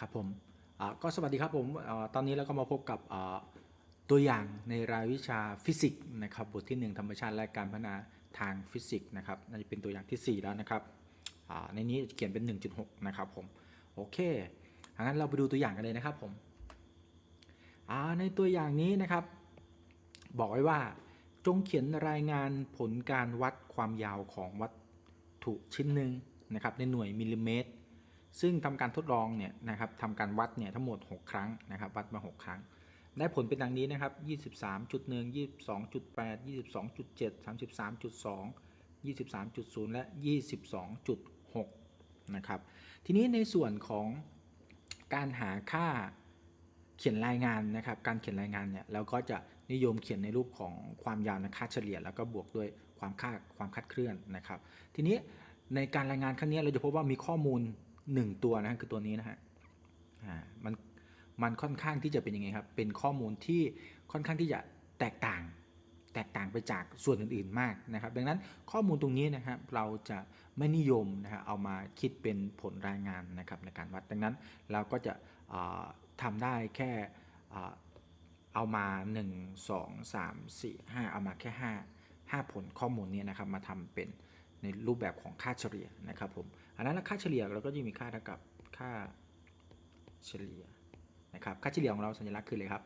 ครับผมอ่าก็สวัสดีครับผมอ่าตอนนี้เราก็มาพบกับอ่าตัวอย่างในรายวิชาฟิสิกส์นะครับบทที่ 1 ธรรมชาติและการพัฒนาทางฟิสิกส์นะครับน่าจะเป็นตัวอย่างที่ 4 แล้วนะครับอ่าในนี้เขียนเป็น 1.6 นะครับผมโอเคงั้นเราไปดูตัวอย่างกันเลยนะครับผมอ่าในตัวอย่างนี้นะครับ บอกไว้ว่าจงเขียนรายงานผลการวัดความยาวของวัตถุชิ้นหนึ่งนะครับในหน่วยมิลลิเมตร ซึ่งทำการทดลองเนี่ยนะครับทำการวัดเนี่ยทั้งหมด 6 ครั้งนะครับวัดมา 6 ครั้ง ได้ผลเป็นดังนี้นะครับ 23.1 22.8 22.7 33.2 23.0 และ 22.6 นะครับ ทีนี้ในส่วนของการหาค่าเขียนรายงานนะครับ การเขียนรายงานเนี่ยเราก็จะนิยมเขียนในรูปของความยาวนะค่าเฉลี่ย แล้วก็บวกด้วยความค่าความคาดเคลื่อนนะครับ ทีนี้ในการรายงานครั้งนี้เราจะพบว่ามีข้อมูล 1ตัวนะคือตัวนี้นะฮะอ่ามันมันค่อนข้างที่จะเป็นยังไงครับ เป็นข้อมูลที่ค่อนข้างที่จะแตกต่าง แตกต่างไปจากส่วนอื่นๆมากนะครับ ดังนั้นข้อมูลตรงนี้นะครับเราจะไม่นิยมนะฮะเอามาคิดเป็นผลรายงานนะครับในการวัดดังนั้นเราก็จะอ่าทำได้แค่อ่าเอามา 1 2 3 4 5 เอามาแค่ 5 5 ผลข้อมูลนี้นะครับมาทำเป็น ในรูปแบบของค่าเฉลี่ยนะครับผมอันนั้นค่าเฉลี่ยเราก็จะมีค่าเท่ากับค่าเฉลี่ยนะครับค่าเฉลี่ยของเราสัญลักษณ์คืออะไรครับ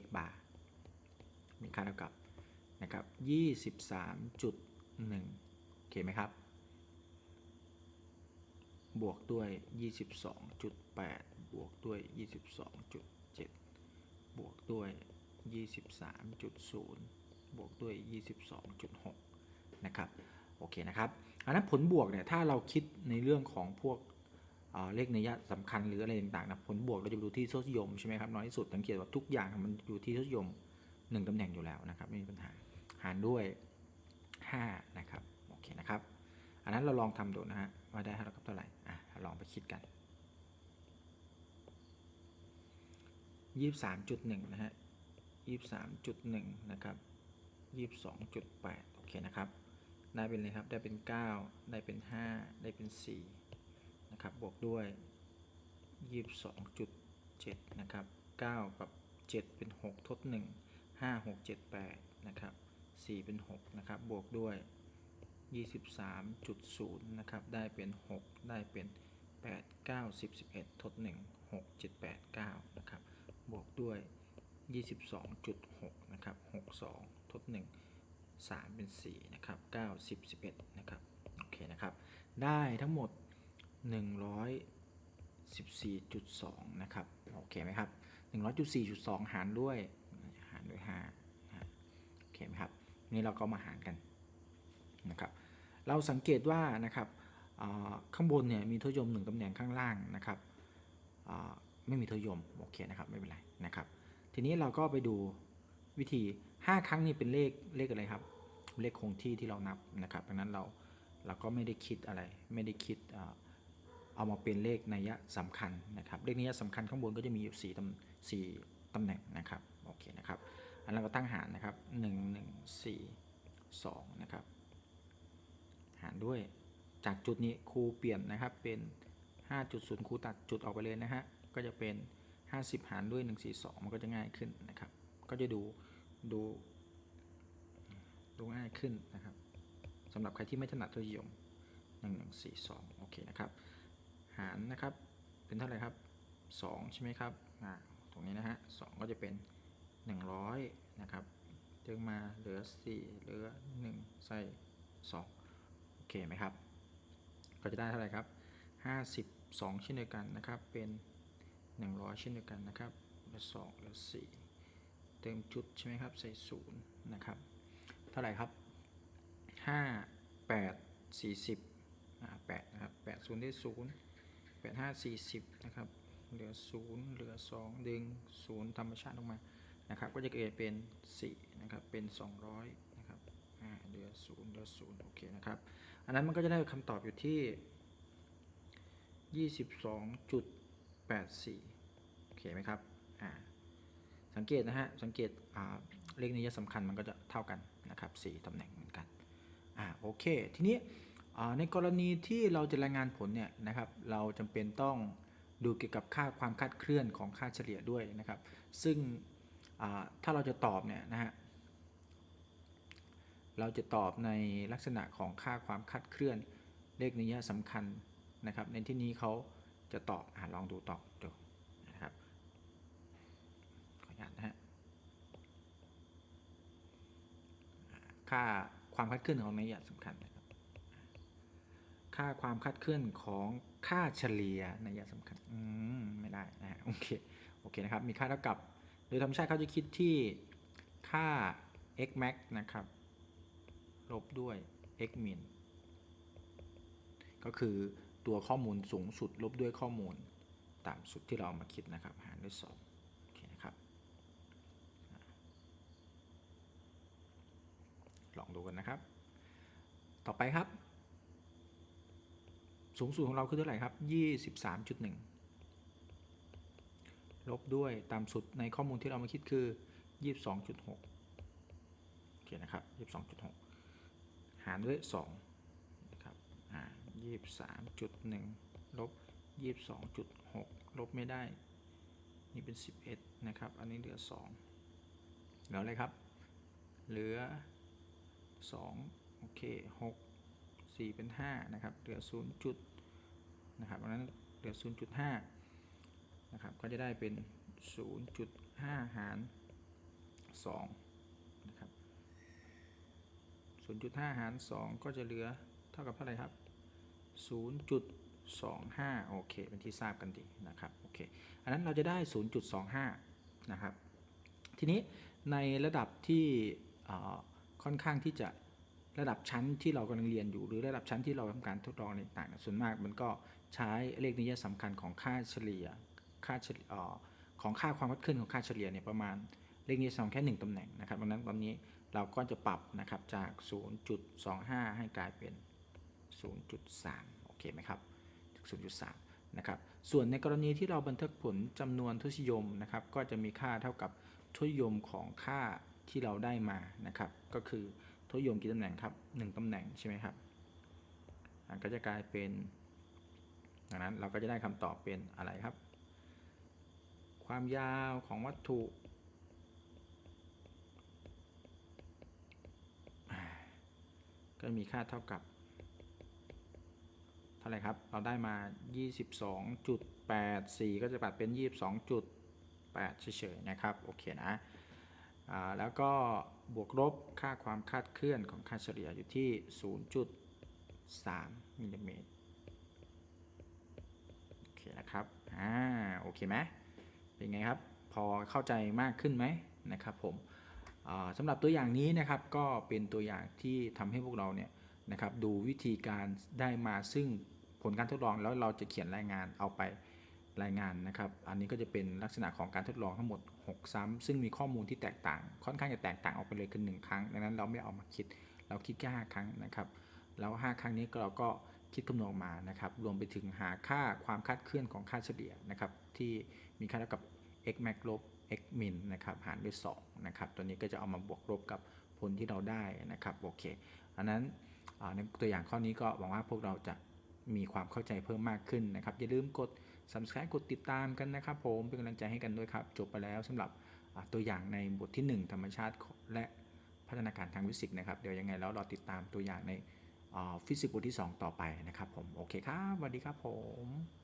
x bar มีค่าเท่ากับนะครับ23.1โอเคไหมครับ บวกด้วย 22.8 บวกด้วย 22.7 บวกด้วย 23.0 บวกด้วย 22.6 นะครับ โอเคนะครับอันนั้นผลบวกเนี่ยถ้าเราคิดในเรื่องของพวกเเลขนัยสำคัญหรืออะไรต่างๆนะผลบวกเราจะดูที่ทศนิยมใช่ไหมครับน้อยที่สุดสังเกตว่าทุกอย่างมันอยู่ที่ทศนิยม1ตำแหน่งอยู่แล้วนะครับไม่มีปัญหาหารด้วย 5 นะครับโอเคนะครับ อันนั้นเราลองทำดูนะฮะว่าได้เท่ากับเท่าไหร่อะลองไปคิดกัน 23.1 นะฮะ 23.1 นะครับ 22.8 โอเคนะครับ ได้เป็นเลยครับ ได้เป็น 9 ได้เป็น 5 ได้เป็น4นะครับ บวกด้วย 22.7 นะครับ 9 กับ 7 เป็น 6 ทด 1 5 6 7 8 นะครับ 4 เป็น 6 นะครับ บวกด้วย 23.0 นะครับ ได้เป็น 6 ได้เป็น 8 9 10 11 ทด 1 6 7 8 9 นะครับ บวกด้วย 22.6 นะครับ 62 ทด 1 3 เป็น4นะครับ9 10 11นะครับโอเคนะครับ ได้ทั้งหมด 114.2นะครับโอเคไหมครับ114.2 หารด้วยหารด้วย5นะโอเคไหมครับนี่เราก็มาหารกันนะครับเราสังเกตว่านะครับข้างบนเนี่ยมีทศนิยม 1ตำแหน่งข้างล่างนะครับไม่มีทศยมโอเคนะครับไม่เป็นไรนะครับทีนี้เราก็ไปดูวิธี 5 ครั้งนี่เป็นเลขเลขอะไรครับ เลขคงที่ที่เรานับนะครับดังนั้นเราเราก็ไม่ได้คิดอะไร ไม่ได้คิดเอามาเป็นเลขนัยสำคัญนะครับ เลขนัยสำคัญข้างบนก็จะมีอยู่4ตำสี่ตำแหน่งนะครับ โอเคนะครับ อันเราก็ตั้งหารนะครับ1 1 4 2นะครับ หารด้วย จากจุดนี้ครูเปลี่ยนนะครับเป็น5.0ครูตัดจุดออกไปเลยนะฮะ ก็จะเป็น50หารด้วย142มันก็จะง่ายขึ้นนะครับ ก็จะดู ดู ดูง่ายขึ้นนะครับสำหรับใครที่ไม่ถนัดตัวนิยม1142 โอเคนะครับ หารนะครับเป็นเท่าไหร่ครับ 2 ใช่ไหมครับอ่าตรงนี้นะฮะ2ก็จะเป็น 100 นะครับจึงมาเหลือ 4 เหลือ 1 ใส่ 2 โอเคไหมครับ ก็จะได้เท่าไหร่ครับ 52 เช่นเดียวกันนะครับ เป็น 100 เช่นเดียวกันนะครับเหลือ2เหลือ4 เติมจุดใช่ไหมครับ ใส่0นะครับ เท่าไหร่ครับ5 8 40อ่า8นะครับ8 0ได้0 8 5 40นะครับ เหลือ0เหลือ2ดึง0ธรรมชาติออกมา นะครับ ก็จะเกิดเป็น4นะครับ เป็น200นะครับเหลือ0เหลือ0โอเคนะครับ อันนั้นมันก็จะได้คำตอบอยู่ที่22.84โอเคไหมครับ อ่า สังเกตนะฮะ สังเกตเลขนี้สำคัญมันก็จะเท่ากันนะครับ4ตำแหน่งเหมือนกันอ่าโอเค ทีนี้ในกรณีที่เราจะรายงานผลเนี่ยนะครับ เราจำเป็นต้องดูเกี่ยวกับค่าความคลาดเคลื่อนของค่าเฉลี่ยด้วยนะครับ ซึ่งถ้าเราจะตอบเนี่ยนะฮะ เราจะตอบในลักษณะของค่าความคลาดเคลื่อนเลขนัยสำคัญนะครับ ในที่นี้เขาจะตอบอลองดูตอบดูนะครับ ขออนุญาตนะฮะอ่า ค่าความคลาดเคลื่อนของนัยสำคัญนะครับ ค่าความคลาดเคลื่อนของค่าเฉลี่ยนัยสำคัญ อืม ไม่ได้นะฮะโอเค โอเคนะครับ มีค่าเท่ากับ โดยธรรมชาติเขาจะคิดที่ค่า x max นะครับ ลบด้วย x min ก็คือตัวข้อมูลสูงสุดลบด้วยข้อมูลต่ำสุดที่เราเอามาคิดนะครับ หารด้วย 2โอเคนะครับ ลอง ดูกันนะครับ ต่อไปครับ สูงสุดของเราคือเท่าไหร่ครับ 23.1 ลบด้วยต่ำสุดในข้อมูลที่เรามาคิดคือ 22.6โอเคนะครับ 22.6 หารด้วย2นะครับอ่า23.1 ลบ 22.6 ลบไม่ได้ นี่เป็น 11 นะครับ อันนี้เหลือ 2 เหลืออะไรครับ เหลือ 2 โอเค 6 4 เป็น 5 นะครับ เหลือ 0 จุดนะครับเพราะนั้นเหลือ 0.5 นะครับ ก็จะได้เป็น 0.5 หาร 2 นะครับ 0.5 หาร 2 ก็จะเหลือเท่ากับเท่าไหร่ครับ 0.25 โอเค เป็นที่ทราบกันดีนะครับ โอเค อันนั้นเราจะได้ 0.25 นะครับ ทีนี้ในระดับที่ ค่อนข้างที่จะระดับชั้นที่เรากำลังเรียนอยู่ หรือระดับชั้นที่เราทำการทดลองอะไรต่างๆส่วนมากมันก็ใช้เลขนิยสำคัญของค่าเฉลี่ยค่าเฉลี่ยของค่าความวัดขึ้นของค่าเฉลี่ยเนี่ยประมาณเลขนิยสำคัญแค่ 1ตำแหน่งนะครับดังนั้นตอนนี้เราก็จะปรับนะครับจาก 0.25 ให้กลายเป็น 0.3 โอเคไหมครับ0.3 นะครับ ส่วนในกรณีที่เราบันทึกผลจำนวนทศนิยมนะครับ ก็จะมีค่าเท่ากับทศนิยมของค่า ที่เราได้มานะครับ ก็คือทศนิยมกี่ตำแหน่งครับ1ตำแหน่งใช่ไหมครับก็จะกลายเป็นดังนั้นเราก็จะได้คำตอบเป็นอะไรครับ ความยาวของวัตถุ ก็มีค่าเท่ากับเท่าไหร่ครับ เราได้มา 22.84 ก็จะปัดเป็น 22.8เฉยๆนะครับ โอเคนะ แล้วก็บวกลบค่าความคลาดเคลื่อนของค่าเฉลี่ยอยู่ที่ 0.3มิลลิเมตรโอเคนะครับอ่าโอเคไหมเป็นไงครับ พอเข้าใจมากขึ้นไหมนะครับผมสำหรับตัวอย่างนี้นะครับก็เป็นตัวอย่างที่ทำให้พวกเราเนี่ยนะครับดูวิธีการได้มาซึ่งผลการทดลองแล้วเราจะเขียนรายงานเอาไป รายงานนะครับ อันนี้ก็จะเป็นลักษณะของการทดลองทั้งหมด 6 ซ้ำซึ่งมีข้อมูลที่แตกต่าง ค่อนข้างจะแตกต่างออกไปเลยคือ1ครั้ง ดังนั้นเราไม่เอามาคิด เราคิดแค่5ครั้งนะครับ แล้ว 5 ครั้งนี้เราก็คิดคำนวณมานะครับ รวมไปถึงหาค่าความคาดเคลื่อนของค่าเฉลี่ยนะครับ ที่มีค่าเท่ากับ x max ลบ x min นะครับหารด้วย2นะครับ ตัวนี้ก็จะเอามาบวกลบกับผลที่เราได้นะครับโอเค อันนั้นในตัวอย่างข้อนี้ก็หวังว่าพวกเราจะมีความเข้าใจเพิ่มมากขึ้นนะครับ อย่าลืมกด subscribe กดติดตามกันนะครับผมเป็นกำลังใจให้กันด้วยครับ จบไปแล้วสำหรับตัวอย่างในบทที่ 1 ธรรมชาติและพัฒนาการทางฟิสิกส์นะครับ เดี๋ยวยังไงแล้วรอติดตามตัวอย่างในฟิสิกส์บทที่ 2 ต่อไปนะครับผม โอเคครับสวัสดีครับผม